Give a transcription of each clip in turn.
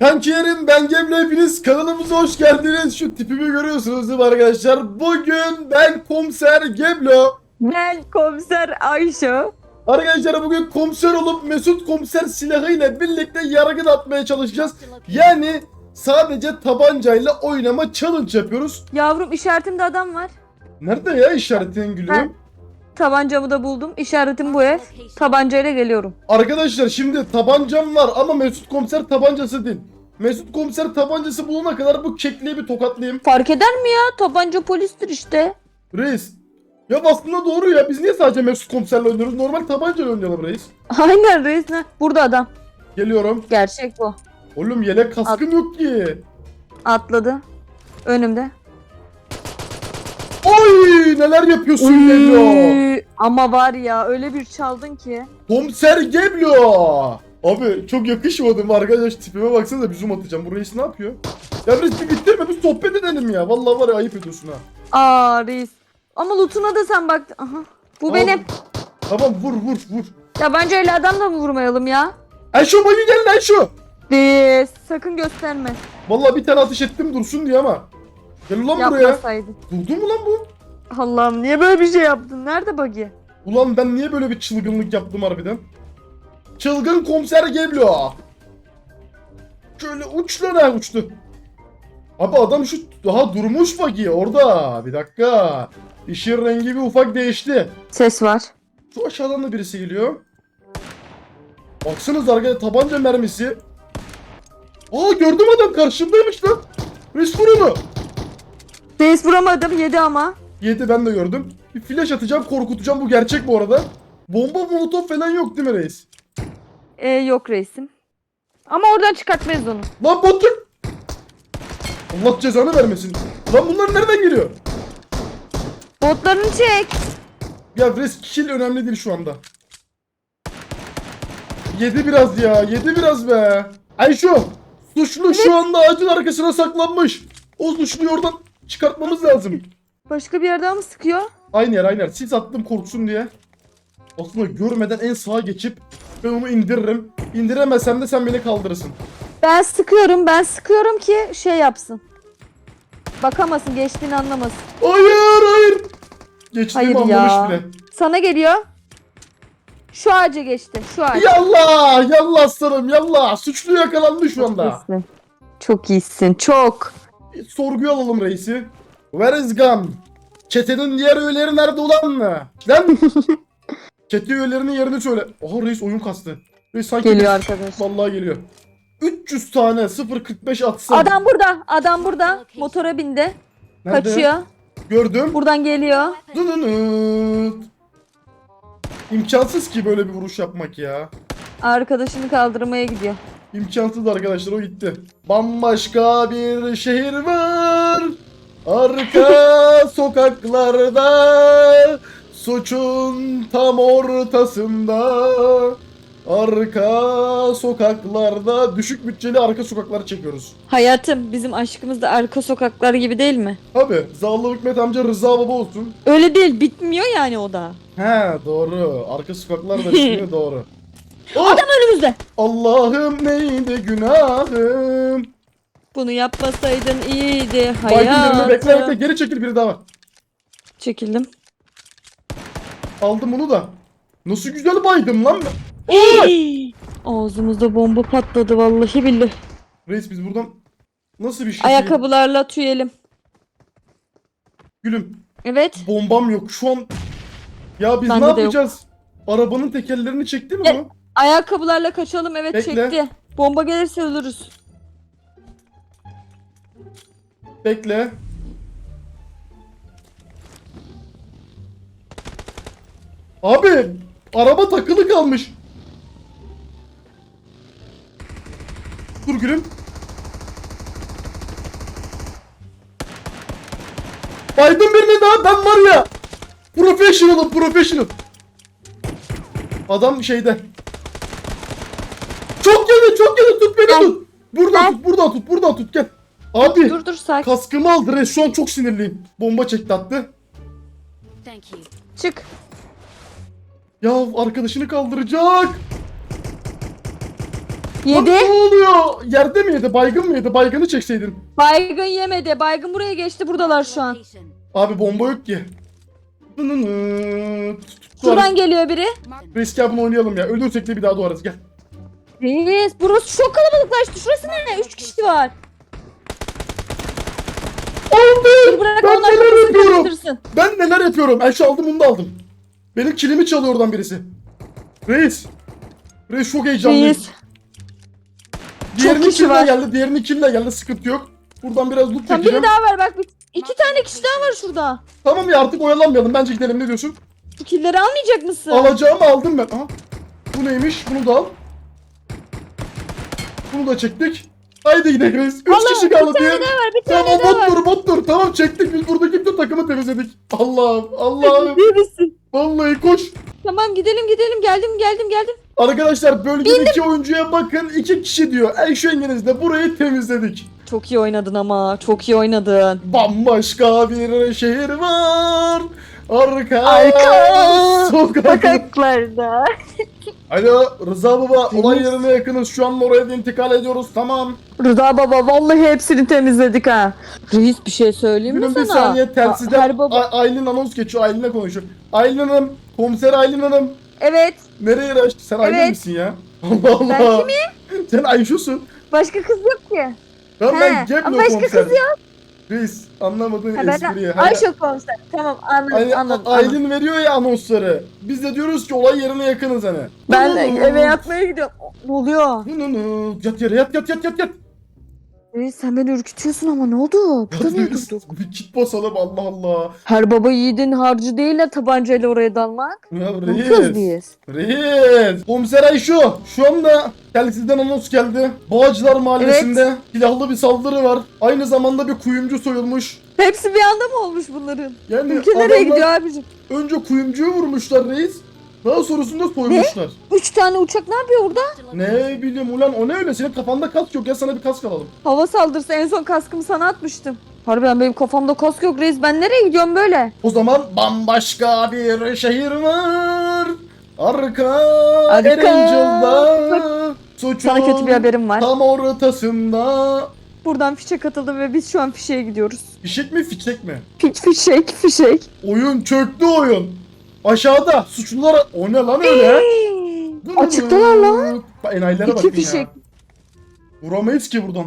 Kankilerim ben Gemle hepiniz kanalımıza hoş geldiniz. Şu tipimi görüyorsunuz değil mi arkadaşlar? Bugün ben komiser Geblo. Ben komiser Ayşe. Arkadaşlar bugün komiser olup Mesut komiser silahıyla birlikte yargı atmaya çalışacağız. Yani sadece tabancayla oynama challenge yapıyoruz. Yavrum işaretimde adam var. Nerede ya işaretin gülüm? Tabancamı da buldum. İşaretim bu ev. Tabancayla geliyorum. Arkadaşlar şimdi tabancam var ama Mesut komiser tabancası değil. Mesut komiser tabancası bulana kadar bu kekliği bir tokatlayayım. Fark eder mi ya? Tabanca polistir işte. Reis. Ya aslında doğru ya. Biz niye sadece Mesut komiserle oynuyoruz? Normal tabancayla oynayalım reis. Aynen reis ne? Burada adam. Geliyorum. Gerçek bu. Oğlum yelek kaskım yok ki. Atladı. Önümde. Oy neler yapıyorsun Geblo. Ama var ya öyle bir çaldın ki. Komiser Geblo. Abi çok yakışmadım arkadaş tipime baksanıza bir zoom atacağım. Bu reis ne yapıyor? Ya reis bir bitirme bir sohbet edelim ya. Vallahi var ya ayıp ediyorsun ha. Aa reis. Ama lootuna da sen baktın. Aha. Bu Al. benim. Tamam vur vur vur. Tabancayla adam da mı vurmayalım ya? Ayşo bagi gel Ayşo. Reis sakın gösterme. Vallahi bir tane ateş ettim dursun diye ama. Gel ulan buraya. Yapmasaydın. Durdu mu lan bu? Allah'ım niye böyle bir şey yaptın? Nerede buggy? Ulan ben niye böyle bir çılgınlık yaptım harbiden? Çılgın komiser Geblo. Şöyle uç lan ha uçtu. Abi adam şu daha durmuş bagi orada. Bir dakika. İşin rengi bir ufak değişti. Ses var. Şu aşağıdan da birisi geliyor. Baksanıza arkadaşlar tabanca mermisi. Aa gördüm adam karşımdaymış lan. Reis vur onu. Reis vuramadım yedi ama. Yedi ben de gördüm. Bir flash atacağım korkutacağım bu gerçek bu arada. Bomba molotof falan yok değil mi reis? Ee, yok reisim. Ama oradan çıkartmayız onu. Lan boncuk! Allah cezanı vermesin. Lan bunlar nereden geliyor? Botlarını çek. Ya risk kill önemli değil şu anda. Yedi biraz ya. Yedi biraz be. Ayşo. Suçlu şu anda ağacın arkasına saklanmış. O suçluyu oradan çıkartmamız lazım. Başka bir yerden mi sıkıyor? Aynı yer aynı yer. Sis attım korksun diye. Aslında görmeden en sağa geçip ben onu indiririm. İndiremezsem de sen beni kaldırırsın. Ben sıkıyorum ben sıkıyorum ki şey yapsın. Bakamasın geçtiğini anlamasın. Hayır hayır. Geçtiğimi Hayır ya. anlamış bile. Sana geliyor. Şu ağaca geçti. Şu ağaç. Yallah yallah aslanım yallah. Suçlu yakalandı şu anda. iyisin. Çok iyisin. Çok. Sorguya alalım reisi. Where is gun? Çetenin diğer üyeleri nerede ulan? Lan! Çete üyelerinin yerini söyle. Oha reis oyun kastı. Reis sanki Geliyor arkadaş. Vallahi geliyor. 300 tane 0.45 atsam. Adam burada. Adam burada. Motora bindi. Nerede? Kaçıyor. Gördüm. Buradan geliyor. Dınınıt. İmkansız ki böyle bir vuruş yapmak ya. Arkadaşını kaldırmaya gidiyor. İmkansız arkadaşlar o gitti. Bambaşka bir şehir var. Arka sokaklarda suçun tam ortasında. Arka sokaklarda düşük bütçeli arka sokakları çekiyoruz. Hayatım bizim aşkımız da arka sokaklar gibi değil mi? Abi Zallı Hikmet amca Rıza baba olsun. Öyle değil bitmiyor yani o da. He doğru. Arka sokaklar da ismi doğru. Oh! Adam önümüzde. Allah'ım neydi günahım. Bunu yapmasaydın iyiydi birini bekle bekle hayatım. geri çekil biri daha var. Çekildim. Aldım onu da. Nasıl güzel baydım lan. ben. Ağzımızda bomba patladı vallahi billahi. Reis biz buradan nasıl bir şey? Ayakkabılarla tüyelim. Gülüm Evet. bombam yok şu an. Ya biz Bende ne de yapacağız? Arabanın tekerlerini çekti mi Gel. bu? Ayakkabılarla kaçalım evet Bekle. çekti. Bomba gelirse ölürüz. Bekle. Abi araba takılı kalmış. Dur gülüm. Baydım birini daha ben var ya. Professional'ım professional. Adam şeyde. Çok yedi çok yedi tut beni tut. Buradan tut buradan tut buradan tut gel. Abi Dur dur sakin. kaskımı aldı res şu an çok sinirliyim. Bomba çekti attı. Thank you. Çık. Ya arkadaşını kaldıracak. Yedi. Lan ne oluyor? Yerde mi yedi? Baygın mı yedi? Baygını çekseydin. Baygın yemedi. Baygın buraya geçti. Buradalar şu an. Location. Abi bomba yok ki. Nınınıt. Şuradan geliyor biri. Risk yapma oynayalım ya. Ölürsek de bir daha doğarız gel. Reis burası çok kalabalıklaştı. Şurası ne? Üç kişi var. Dur bırak Ben onlar neler kafasını yapıyorum? karıştırsın. Ben neler yapıyorum? Ayşe aldım bunu da aldım. Benim kilimi çalıyor oradan birisi. Reis. Reis çok heyecanlıyım. Reis. Diğerini kişi kimle var. geldi? Diğerini kimle geldi? Sıkıntı yok. Buradan biraz loot Tam çekeceğim. biri daha var bak. Bir, iki tane kişi daha var şurada. Tamam ya artık oyalanmayalım. Bence gidelim ne diyorsun? Şu killeri almayacak mısın? Alacağımı aldım ben. Aha. Bu neymiş? Bunu da al. Bunu da çektik. Haydi gidelim. Üç Vallahi kişi bir kaldı tane diye. daha var. Bir tane Tamam daha bot var. dur bot dur. Tamam çektik biz buradaki bütün takımı temizledik. Allah'ım Allah'ım. İyi misin? Vallahi koş. Tamam gidelim gidelim. Geldim geldim geldim. Arkadaşlar bölgedeki oyuncuya bakın. iki kişi diyor. Ayşengenizde burayı temizledik. Çok iyi oynadın ama. Çok iyi oynadın. Bambaşka bir şehir var. Arka, Arka sokak. Sokaklarda. Alo Rıza baba olay yerine yakınız. Şu an oraya da intikal ediyoruz. Tamam. Rıza baba vallahi hepsini temizledik ha. Reis bir şey söyleyeyim mi Gülüm sana? bir saniye telsizden baba. A- Aylin anons geçiyor. Aylin'le konuşuyor. Aylin Hanım. Komiser Aylin Hanım. Evet. Nereye raştı? Sen Aylin Evet. misin ya? Allah Allah. Ben kimim? Sen Ayşu'sun. Başka kız yok ki. Ben, ben He, Geblo ama başka komiser. kız yok. Reis anlamadığın Ha, ben espriyi. Hani- Ayşe komiser. Tamam anladım Hani anladım. Aylin anladım. veriyor ya anonsları. Biz de diyoruz ki olay yerine yakınız hani. Ben nı. eve yatmaya gidiyorum. Ne oluyor? Yat yere yat yat yat yat yat. Reis sen beni ürkütüyorsun ama ne oldu? Burada niye durduk? Bir kit basalım Allah Allah. Her baba yiğidin harcı değil de tabancayla oraya dalmak. Ya kız reis. değiliz. Reis. Komiser Ayşo. Şu anda telsizden anons geldi. Bağcılar mahallesinde silahlı bir saldırı var. Aynı zamanda bir kuyumcu soyulmuş. Hepsi bir anda mı olmuş bunların? Yani Ülke nereye adamlar gidiyor abicim? önce kuyumcuyu vurmuşlar reis. Daha sonrasında soymuşlar. Üç tane uçak ne yapıyor orada? Ne bileyim ulan o ne öyle senin kafanda kask yok ya sana bir kask alalım. Hava saldırısı en son kaskımı sana atmıştım. Harbiden benim kafamda kask yok reis. Ben nereye gidiyorum böyle? O zaman bambaşka bir şehir var. Arka, Arka. Suçun Sana kötü bir haberim var. tam ortasında. Buradan fişek atıldı ve biz şu an fişeğe gidiyoruz. Fişek mi fişek mi? Fi- fişek, fişek. Oyun çöktü oyun. Aşağıda suçlular... O ne lan öyle? Açıktalar lan. Bak enayilere İki bakın fişek. ya. Vuramayız ki buradan.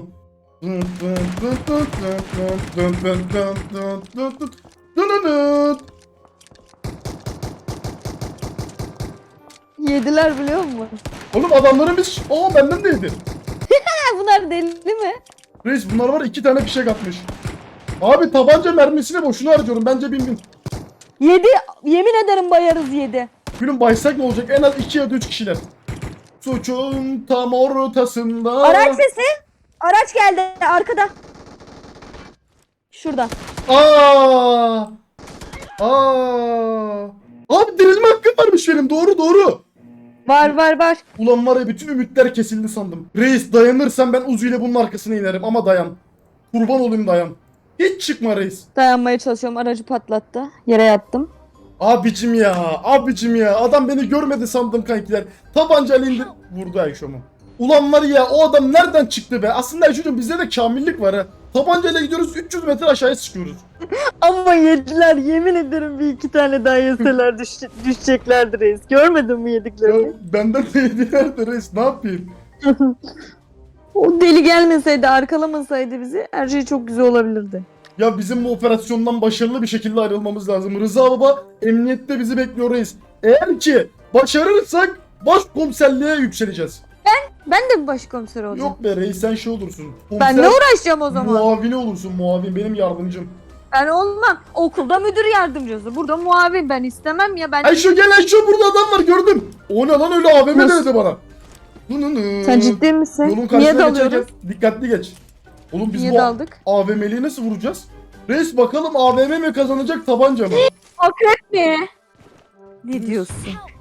Yediler biliyor musun? Oğlum adamların biz... Aa benden de yedi. Ha, bunlar deli mi? Reis bunlar var iki tane fişek atmış. Abi tabanca mermisine boşuna harcıyorum. Bence bin bin. Yedi. Yemin ederim bayarız yedi. Gülüm baysak ne olacak? En az iki ya da üç kişiler. Suçun tam ortasında. Araç sesi. Araç geldi arkada. Şurada. Aa! Aa! Abi dirilme hakkım varmış benim. Doğru doğru. Var var var. Ulan var ya bütün ümitler kesildi sandım. Reis dayanırsan ben ile bunun arkasına inerim ama dayan. Kurban olayım dayan. Hiç çıkma reis. Dayanmaya çalışıyorum. Aracı patlattı. Yere yattım. Abicim ya, abicim ya. Adam beni görmedi sandım kankiler. Tabancayla indir... Vurdu Ayşo'mu. Ulan var ya o adam nereden çıktı be? Aslında Ayşo'cum bizde de kamillik var ha. Tabancayla gidiyoruz 300 metre aşağıya sıkıyoruz. Ama yediler. Yemin ederim bir iki tane daha yeseler düş düşeceklerdi reis. Görmedin mi Ya yediklerini? benden de yediler de reis ne yapayım? O deli gelmeseydi, arkalamasaydı bizi her şey çok güzel olabilirdi. Ya bizim bu operasyondan başarılı bir şekilde ayrılmamız lazım. Rıza Baba emniyette bizi bekliyor reis. Eğer ki başarırsak başkomiserliğe yükseleceğiz. Ben de mi başkomiser olacağım? Yok be reis sen şey olursun. ben Komiser ne uğraşacağım o zaman? Muavini olursun muavin benim yardımcım. Ben olmam. Okulda müdür yardımcısı. Burada muavin ben istemem ya ben. Ayşo gel Ayşo burada adam var gördüm. O ne lan öyle AVM Nasıl? dedi bana. Sen ciddi misin? Yolun Niye karşısına dalıyoruz? dikkatli geç. Oğlum biz Niye bu daldık? AVM'liği nasıl vuracağız? Reis bakalım AVM mi kazanacak tabanca mı? Akrep mi? Ne diyorsun?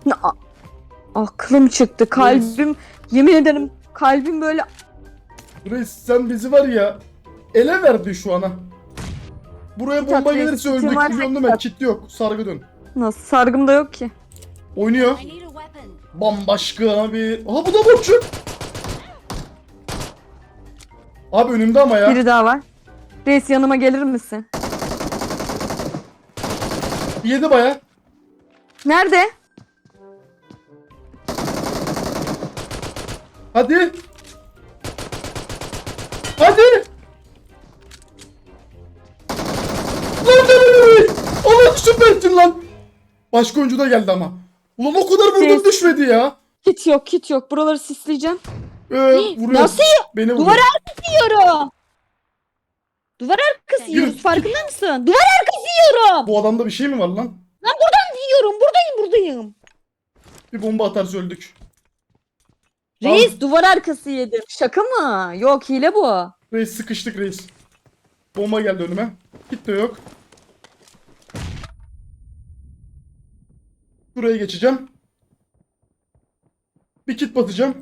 Ne, a- aklım çıktı. Kalbim yemin ederim kalbim böyle Reis sen bizi var ya ele verdi şu ana. Buraya bomba Tatlı gelirse eskitim öldük? Kit yok sargı dön. nasıl sargımda yok ki. Oynuyor. I need a weapon. Bambaşka bir... Aha bu da botçuk. Abi önümde ama ya. Biri daha var. Reis yanıma gelir misin? Yedi baya. Nerede? Hadi. Hadi. Lan lan lan lan. Allah süpersin lan. Başka oyuncu da geldi ama. Ulan o kadar vurdum Ses. düşmedi ya. Kit yok kit yok. Buraları sisleyeceğim. Ee, vuruyor. Nasıl Beni vuruyor. Duvar Yiyorum. Duvar arkası Yürü. yiyoruz. Farkında mısın? Duvar arkası yiyorum. Bu adamda bir şey mi var lan? Yiyorum. Buradayım buradayım. Bir bomba atarsa öldük. Reis duvar arkası yedim. Şaka mı? Yok hile bu. Reis sıkıştık reis. Bomba geldi önüme. Git de yok. Buraya geçeceğim. Bir kit batacağım.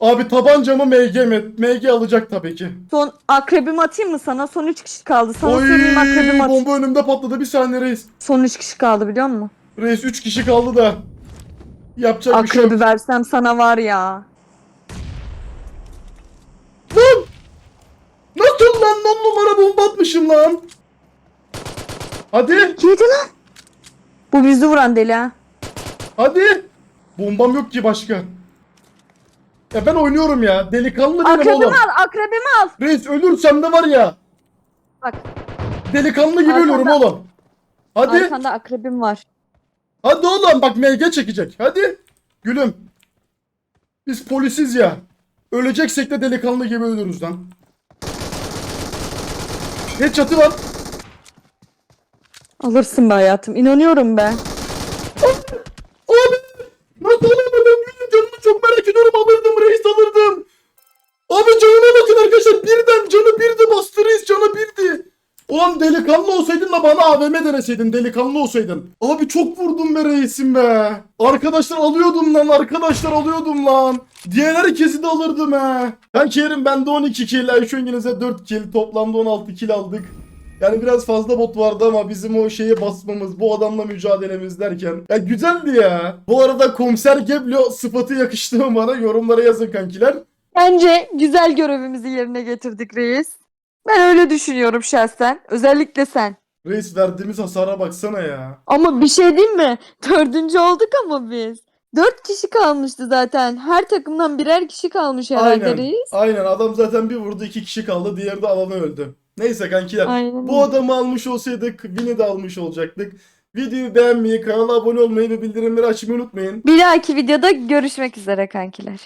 Abi tabancamı MG mi? MG alacak tabii ki. Son akrebimi atayım mı sana? Son 3 kişi kaldı. Sana Oy, söyleyeyim akrebimi at. bomba önümde patladı. Bir saniye reis. Son 3 kişi kaldı biliyor musun? Reis 3 kişi kaldı da. Yapacak bir şey yok. Akrebi versem sana var ya. Lan! Nasıl lan? 10 numara bomba atmışım lan. Hadi. Yedi lan. Bu bizi vuran deli ha. Hadi. Bombam yok ki başka. Ya ben oynuyorum ya. Delikanlı benim Akrebimi oğlum. al akrebimi al. Reis ölürsem de var ya. Bak Delikanlı gibi Arkanda- ölüyorum oğlum. Hadi. arkanda akrebim var. Hadi oğlum bak MG çekecek. Hadi. Gülüm. Biz polisiz ya. Öleceksek de delikanlı gibi ölürüz lan. Ne çatı var? Alırsın be hayatım. İnanıyorum be. Ulan delikanlı olsaydın da bana AVM deneseydin delikanlı olsaydın. Abi çok vurdum be reisim be. Arkadaşlar alıyordum lan arkadaşlar alıyordum lan. Diğer herkesi de alırdım he. Ben Kerim bende 12 kill. Ayşe İngiliz'e 4 kill. Toplamda 16 kill aldık. Yani biraz fazla bot vardı ama bizim o şeye basmamız, bu adamla mücadelemiz derken. Ya güzeldi ya. Bu arada komiser Geblo sıfatı yakıştı mı bana? Yorumlara yazın kankiler. Bence güzel görevimizi yerine getirdik reis. Ben öyle düşünüyorum şahsen. Özellikle sen. Reis verdiğimiz hasara baksana ya. Ama bir şey diyeyim mi? Dördüncü olduk ama biz. Dört kişi kalmıştı zaten. Her takımdan birer kişi kalmış herhalde Aynen. reis. Aynen adam zaten bir vurdu iki kişi kaldı. Diğeri de alana öldü. Neyse kankiler. Aynen. Bu adamı almış olsaydık Win'i de almış olacaktık. Videoyu beğenmeyi, kanala abone olmayı ve bildirimleri açmayı unutmayın. Bir dahaki videoda görüşmek üzere kankiler.